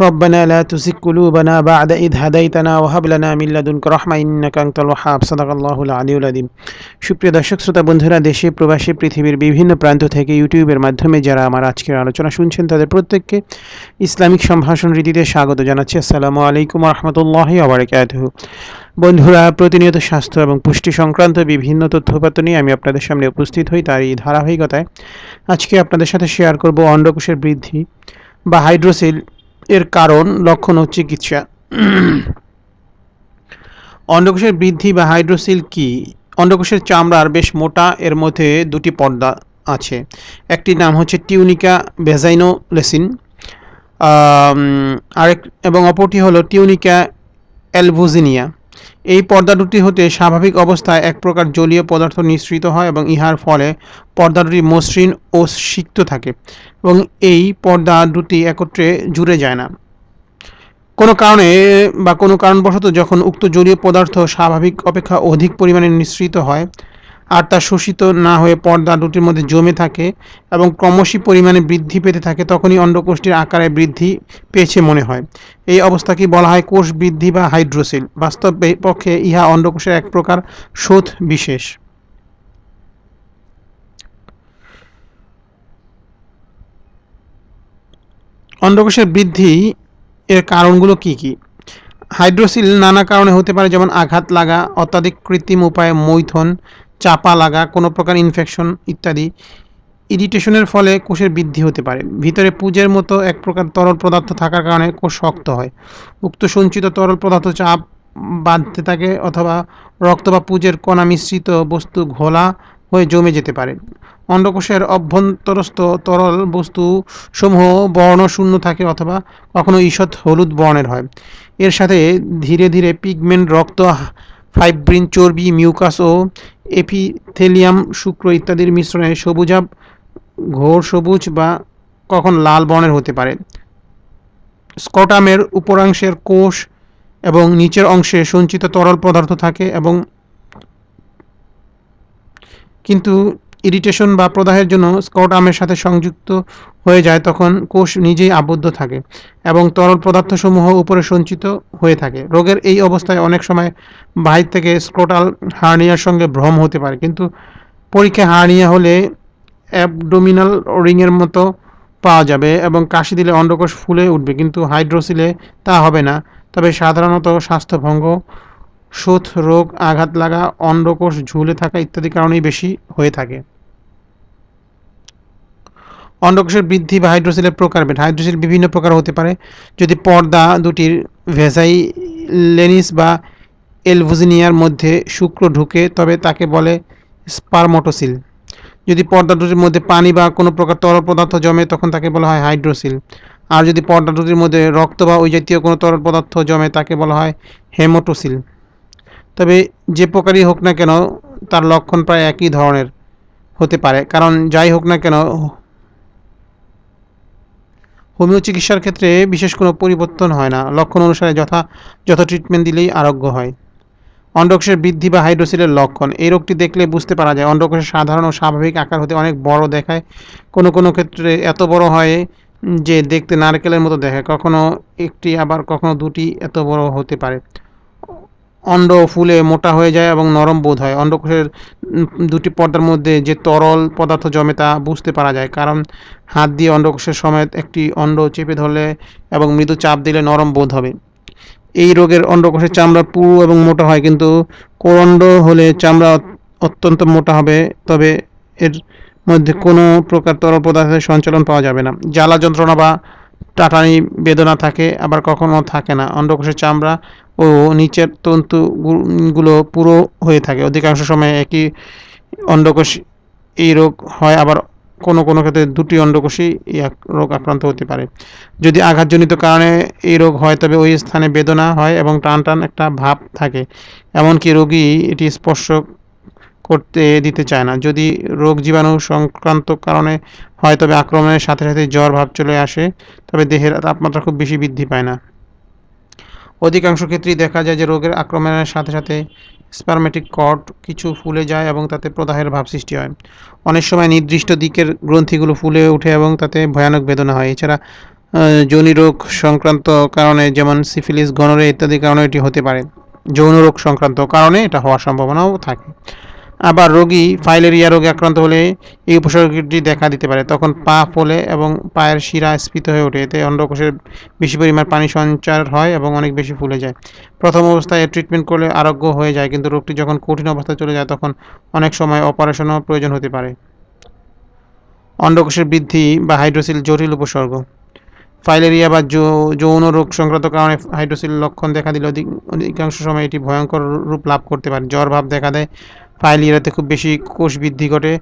ربنا لا تزغ قلوبنا بعد إذ هديتنا وهب لنا من لدنك رحمة إنك أنت الوهاب صدق الله العلي العظيم সুপ্রিয় দর্শক শ্রোতা বন্ধুরা দেশে প্রবাসী পৃথিবীর বিভিন্ন প্রান্ত থেকে ইউটিউবের মাধ্যমে যারা আমার আজকের আলোচনা শুনছেন তাদের প্রত্যেককে ইসলামিক সম্ভাষণ রীতিতে স্বাগত জানাচ্ছি আসসালামু আলাইকুম রহমতুল্লাহি আবরকাতহু বন্ধুরা প্রতিনিয়ত স্বাস্থ্য এবং পুষ্টি সংক্রান্ত বিভিন্ন তথ্যপাত্র নিয়ে আমি আপনাদের সামনে উপস্থিত হই তারই ধারাবাহিকতায় আজকে আপনাদের সাথে শেয়ার করব অন্ডকোষের বৃদ্ধি বা হাইড্রোসিল এর কারণ, লক্ষণ ও চিকিৎসা। অন্ডকোষের বৃদ্ধি বা হাইড্রোসিল কি? অন্ডকোষের চামড়ার বেশ মোটা, এর মধ্যে দুটি পর্দা আছে। একটি নাম হচ্ছে টিউনিকা ভেজাইনোলেসিন আরেক, এবং অপরটি হলো টিউনিকা অ্যালভোজিনিয়া। এই পর্দা দুটি হতে স্বাভাবিক অবস্থায় এক প্রকার জলীয় পদার্থ নিঃসৃত হয় এবং ইহার ফলে পর্দা দুটি মসৃণ ও সিক্ত থাকে এবং এই পর্দা দুটি একত্রে জুড়ে যায় না। কোনো কারণে বা কোনো কারণবশত যখন উক্ত জলীয় পদার্থ স্বাভাবিক অপেক্ষা অধিক পরিমাণে নিঃসৃত হয় আর তা শোষিত না হয়ে পর্দা দুটির মধ্যে জমে থাকে এবং ক্রমশই পরিমাণে বৃদ্ধি পেতে থাকে, তখনই অন্ডকোষটির আকারে বৃদ্ধি পেয়েছে মনে হয়। এই অবস্থাকে বলা হয় কোষ বৃদ্ধি বা হাইড্রোসিল। বাস্তব পক্ষে ইহা অন্ডকোষের এক প্রকার শোধ বিশেষ। অন্ডকোষের বৃদ্ধি এর কারণগুলো কি কি? হাইড্রোসিল নানা কারণে হতে পারে, যেমন আঘাত লাগা, অত্যাধিক কৃত্রিম উপায়ে মৈথন চাপা লাগা, কোনো প্রকার ইনফেকশন ইত্যাদি ইরিটেশনের ফলে কোষের বৃদ্ধি হতে পারে। ভিতরে পুজের মতো এক প্রকার তরল পদার্থ থাকার কারণে কোষ শক্ত হয়। উক্ত সঞ্চিত তরল পদার্থ চাপ বাঁধতে থাকে অথবা রক্ত বা পুজের কণা মিশ্রিত বস্তু ঘোলা হয়ে জমে যেতে পারে। অন্ডকোষের অভ্যন্তরস্থ তরল বস্তু সমূহ বর্ণ শূন্য থাকে অথবা কখনো ঈষৎ হলুদ বর্ণের হয়। এর সাথে ধীরে ধীরে পিগমেন্ট রক্ত ফাইব্রিন, চর্বি, মিউকাস ও এপিথেলিয়াম শুক্র ইত্যাদির মিশ্রণে সবুজাব ঘোর সবুজ বা কখন লাল বর্ণের হতে পারে। স্কটামের উপরাংশের কোষ এবং নিচের অংশে সঞ্চিত তরল পদার্থ থাকে এবং কিন্তু ইরিটেশন বা প্রদাহের জন্য স্কট আমের সাথে সংযুক্ত হয়ে যায় তখন কোষ নিজেই আবদ্ধ থাকে এবং তরল পদার্থসমূহ উপরে সঞ্চিত হয়ে থাকে। রোগের এই অবস্থায় অনেক সময় বাহির থেকে স্ক্রোটাল হার্নিয়ার সঙ্গে ভ্রম হতে পারে। কিন্তু পরীক্ষা হার্নিয়া হলে অ্যাবডোমিনাল রিংয়ের মতো পাওয়া যাবে এবং কাশি দিলে অন্ডকোষ ফুলে উঠবে। কিন্তু হাইড্রোসিলে তা হবে না। তবে সাধারণত স্বাস্থ্যভঙ্গ, শোথ রোগ, আঘাত লাগা, অন্ডকোষ ঝুলে থাকা ইত্যাদি কারণেই বেশি হয়ে থাকে। অন্ডকোষের বৃদ্ধি বা হাইড্রোসিলের প্রকারভেদ হাইড্রোসিল বিভিন্ন প্রকার হতে পারে। যদি পর্দা দুটির ভেসাইলেনিস বা এলভুজিনিয়ার মধ্যে শুক্র ঢুকে, তবে তাকে বলে স্পারমোটোসিল। যদি পর্দা দুটির মধ্যে পানি বা কোনো প্রকার তরল পদার্থ জমে, তখন তাকে বলা হয় হাইড্রোসিল। আর যদি পর্দা দুটির মধ্যে রক্ত বা ওই জাতীয় কোনো তরল পদার্থ জমে, তাকে বলা হয় হেমোটোসিল। তবে যে প্রকারই হোক না কেন, তার লক্ষণ প্রায় একই ধরনের হতে পারে। কারণ যাই হোক না কেন হোমিও চিকিৎসার ক্ষেত্রে বিশেষ কোনো পরিবর্তন হয় না। লক্ষণ অনুসারে যথা, যথ ট্রিটমেন্ট দিলেই আরোগ্য হয়। অন্ডকোষের বৃদ্ধি বা হাইড্রোসিলের লক্ষণ। এই রোগটি দেখলে বুঝতে পারা যায়, অন্ডকোষের সাধারণ ও স্বাভাবিক আকার হতে অনেক বড় দেখায়। কোনো কোনো ক্ষেত্রে এত বড় হয় যে দেখতে নারকেলের মতো দেখায়। কখনো একটি, আবার কখনো দুটি এত বড় হতে পারে। অন্ড ফুলে মোটা হয়ে যায় এবং নরম বোধ হয়। অন্ডকোষের দুটি পর্দার মধ্যে যে তরল পদার্থ জমে তা বুঝতে পারা যায়, কারণ হাত দিয়ে অন্ডকোষের সময় একটি অন্ড চেপে ধরলে এবং মৃদু চাপ দিলে নরম বোধ হবে। এই রোগের অন্ডকোষের চামড়া পুরু এবং মোটা হয়, কিন্তু কোরণ্ড হলে চামড়া অত্যন্ত মোটা হবে, তবে এর মধ্যে কোনো প্রকার তরল পদার্থের সঞ্চালন পাওয়া যাবে না। জ্বালা যন্ত্রণা বা টাটানি বেদনা থাকে, আবার কখনো থাকে না। অন্ডকোষের চামড়া ও নিচের তন্তুগুলো পুরো হয়ে থাকে। অধিকাংশ সময় একই অন্ডকোষ এই রোগ হয়, আবার কোনো কোনো ক্ষেত্রে দুটি অন্ডকোষই এক রোগ আক্রান্ত হতে পারে। যদি আঘাতজনিত কারণে এই রোগ হয়, তবে ওই স্থানে বেদনা হয় এবং টান টান একটা ভাব থাকে। এমনকি রোগী এটি স্পর্শ করতে দিতে চায় না। যদি রোগ জীবাণু সংক্রান্ত কারণে হয়, তবে আক্রমণের সাথে সাথে জ্বর ভাব চলে আসে, তবে দেহের তাপমাত্রা খুব বেশি বৃদ্ধি পায় না। অধিকাংশ ক্ষেত্রেই দেখা যায় যে রোগের আক্রমণের সাথে সাথে স্পারমেটিক কট কিছু ফুলে যায় এবং তাতে প্রদাহের ভাব সৃষ্টি হয়। অনেক সময় নির্দিষ্ট দিকের গ্রন্থিগুলো ফুলে ওঠে এবং তাতে ভয়ানক বেদনা হয়। এছাড়া যৌনি রোগ সংক্রান্ত কারণে যেমন সিফিলিস গনরে ইত্যাদি কারণে এটি হতে পারে। যৌন রোগ সংক্রান্ত কারণে এটা হওয়ার সম্ভাবনাও থাকে। আবার রোগী ফাইলেরিয়া রোগে আক্রান্ত হলে এই উপসর্গটি দেখা দিতে পারে। তখন পা ফোলে এবং পায়ের শিরা স্ফীত হয়ে ওঠে। এতে অন্ডকোষের বেশি পরিমাণ পানি সঞ্চার হয় এবং অনেক বেশি ফুলে যায়। প্রথম অবস্থায় এর ট্রিটমেন্ট করলে আরোগ্য হয়ে যায়, কিন্তু রোগটি যখন কঠিন অবস্থায় চলে যায়, তখন অনেক সময় অপারেশনও প্রয়োজন হতে পারে। অন্ডকোষের বৃদ্ধি বা হাইড্রোসিল জটিল উপসর্গ। ফাইলেরিয়া বা যৌন রোগ সংক্রান্ত কারণে হাইড্রোসিল লক্ষণ দেখা দিলে অধিক, অধিকাংশ সময় এটি ভয়ঙ্কর রূপ লাভ করতে পারে। জ্বর ভাব দেখা দেয় ফাইলিয়াতে খুব বেশি কোষ বৃদ্ধি ঘটে।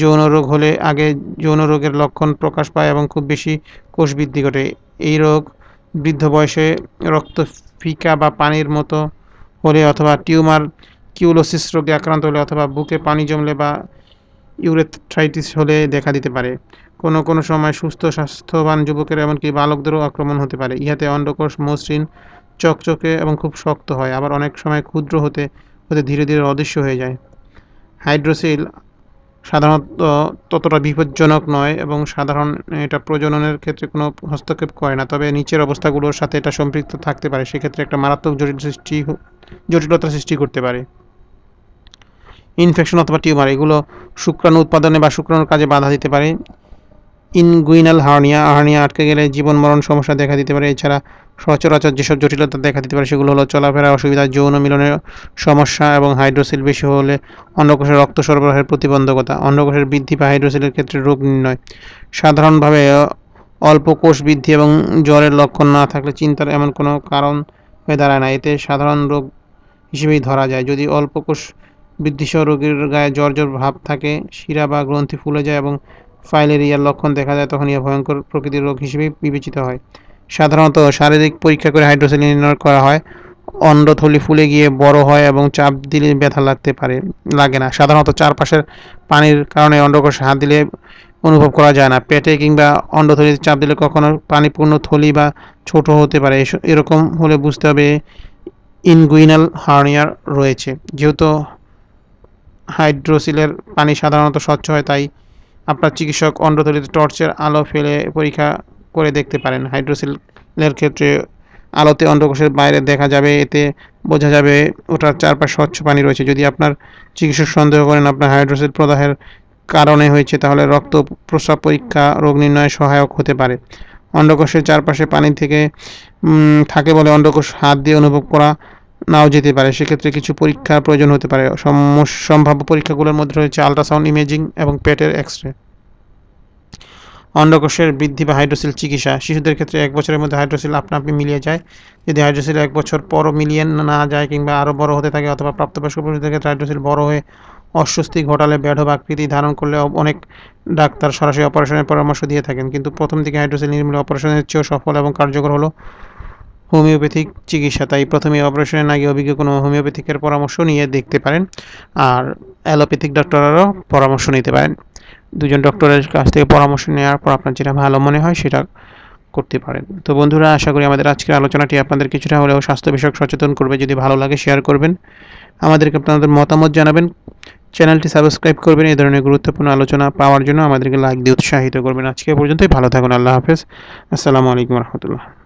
যৌন রোগ হলে আগে যৌন রোগের লক্ষণ প্রকাশ পায় এবং খুব বেশি কোষ বৃদ্ধি ঘটে। এই রোগ বৃদ্ধ বয়সে রক্ত ফিকা বা পানির মতো হলে অথবা টিউমার, কিউলোসিস রোগে আক্রান্ত হলে অথবা বুকে পানি জমলে বা ইউরেথ্রাইটিস হলে দেখা দিতে পারে। কোনো কোনো সময় সুস্থ, স্বাস্থ্যবান যুবকের এমনকি বালকদেরও আক্রমণ হতে পারে। ইহাতে অন্ডকোষ, মসৃণ, চকচকে এবং খুব শক্ত হয়। আবার অনেক সময় ক্ষুদ্র হতে হতে ধীরে ধীরে অদৃশ্য হয়ে যায়। হাইড্রোসিল সাধারণত ততটা বিপজ্জনক নয় এবং সাধারণ এটা প্রজননের ক্ষেত্রে কোনো হস্তক্ষেপ করে না। তবে নিচের অবস্থাগুলোর সাথে এটা সম্পৃক্ত থাকতে পারে। সেক্ষেত্রে একটা মারাত্মক জটিল সৃষ্টি জটিলতা সৃষ্টি করতে পারে। ইনফেকশন অথবা টিউমার, এগুলো শুক্রাণু উৎপাদনে বা শুক্রাণুর কাজে বাধা দিতে পারে। ইনগুইনাল হার্নিয়া হার্নিয়া আটকে গেলে জীবন, মরণ সমস্যা দেখা দিতে পারে। এছাড়া সচরাচর যেসব জটিলতা দেখা দিতে পারে, সেগুলো হলো চলাফেরা অসুবিধা, যৌন মিলনের সমস্যা এবং হাইড্রোসিল বেশি হলে অন্ডকোষের রক্ত সরবরাহের প্রতিবন্ধকতা। অন্ডকোষের বৃদ্ধি বা হাইড্রোসিলের ক্ষেত্রে রোগ নির্ণয়। সাধারণভাবে অল্প কোষ বৃদ্ধি এবং জ্বরের লক্ষণ না থাকলে চিন্তার এমন কোনো কারণ হয়ে দাঁড়ায় না। এতে সাধারণ রোগ হিসেবেই ধরা যায়। যদি অল্প কোষ বৃদ্ধিসহ রোগীর গায়ে জ্বর জ্বর ভাব থাকে, শিরা বা গ্রন্থি ফুলে যায় এবং ফাইলেরিয়ার লক্ষণ দেখা যায়, তখন ইহা ভয়ঙ্কর প্রকৃতির রোগ হিসেবে বিবেচিত হয়। সাধারণত শারীরিক পরীক্ষা করে হাইড্রোসিল নির্ণয় করা হয়। অন্ডথলি ফুলে গিয়ে বড় হয় এবং চাপ দিলে ব্যথা লাগতে পারে, লাগে না। সাধারণত চারপাশের পানির কারণে অন্ডকোষ হাত দিলে অনুভব করা যায় না। পেটে কিংবা অন্ডথলিতে চাপ দিলে কখনো পানিপূর্ণ থলি বা ছোট হতে পারে। এরকম হলে বুঝতে হবে ইনগুইনাল হার্নিয়ার রয়েছে। যেহেতু হাইড্রোসিলের পানি সাধারণত স্বচ্ছ হয়, তাই আপনার চিকিৎসক অন্ডথলিতে টর্চের আলো ফেলে পরীক্ষা করে দেখতে পারেন। হাইড্রোসিলের ক্ষেত্রে আলোতে অন্ডকোষের বাইরে দেখা যাবে, এতে বোঝা যাবে ওটার চারপাশে স্বচ্ছ পানি রয়েছে। যদি আপনার চিকিৎসক সন্দেহ করেন আপনার হাইড্রোসিল প্রদাহের কারণে হয়েছে, তাহলে রক্ত প্রস্রাব পরীক্ষা, রোগ নির্ণয়ে সহায়ক হতে পারে। অন্ডকোষের চারপাশে পানি থেকে থাকে বলে অন্ডকোষ হাত দিয়ে অনুভব করা নাও যেতে পারে। সেক্ষেত্রে কিছু পরীক্ষার প্রয়োজন হতে পারে। সম- সম্ভাব্য পরীক্ষাগুলোর মধ্যে রয়েছে আল্ট্রাসাউন্ড ইমেজিং এবং পেটের এক্স রে অন্ডকোষের বৃদ্ধি বা হাইড্রোসিল চিকিৎসা। শিশুদের ক্ষেত্রে এক বছরের মধ্যে হাইড্রোসিল আপনা আপনি মিলিয়ে যায়। যদি হাইড্রোসিল এক বছর পরও মিলিয়ে না যায় কিংবা আরও বড় হতে থাকে অথবা প্রাপ্তবয়স্ক পুরুষদের ক্ষেত্রে হাইড্রোসিল বড় হয়ে অস্বস্তি ঘটালে ব্যাধব আকৃতি ধারণ করলে অনেক ডাক্তার সরাসরি অপারেশনের পরামর্শ দিয়ে থাকেন। কিন্তু প্রথম দিকে হাইড্রোসিল নির্মূলে অপারেশনের চেয়েও সফল এবং কার্যকর হলো হোমিওপ্যাথিক চিকিৎসা, তাই প্রথমে অপারেশনের আগে অভিজ্ঞ কোনো হোমিওপ্যাথিকের পরামর্শ নিয়ে দেখতে পারেন। আর অ্যালোপ্যাথিক ডক্টরেরও পরামর্শ নিতে পারেন। দুজন ডক্টরের কাছ থেকে পরামর্শ নেওয়ার পর আপনার যেটা ভালো মনে হয় সেটা করতে পারেন। তো বন্ধুরা, আশা করি আমাদের আজকের আলোচনাটি আপনাদের কিছুটা হলেও স্বাস্থ্য বিষয়ক সচেতন করবে। যদি ভালো লাগে শেয়ার করবেন। আমাদেরকে আপনাদের মতামত জানাবেন। চ্যানেলটি সাবস্ক্রাইব করবেন। এই ধরনের গুরুত্বপূর্ণ আলোচনা পাওয়ার জন্য আমাদেরকে লাইক দিয়ে উৎসাহিত করবেন। আজকে পর্যন্তই। ভালো থাকুন। আল্লাহ হাফেজ। আসসালামু আলাইকুম রহমতুল্লাহ।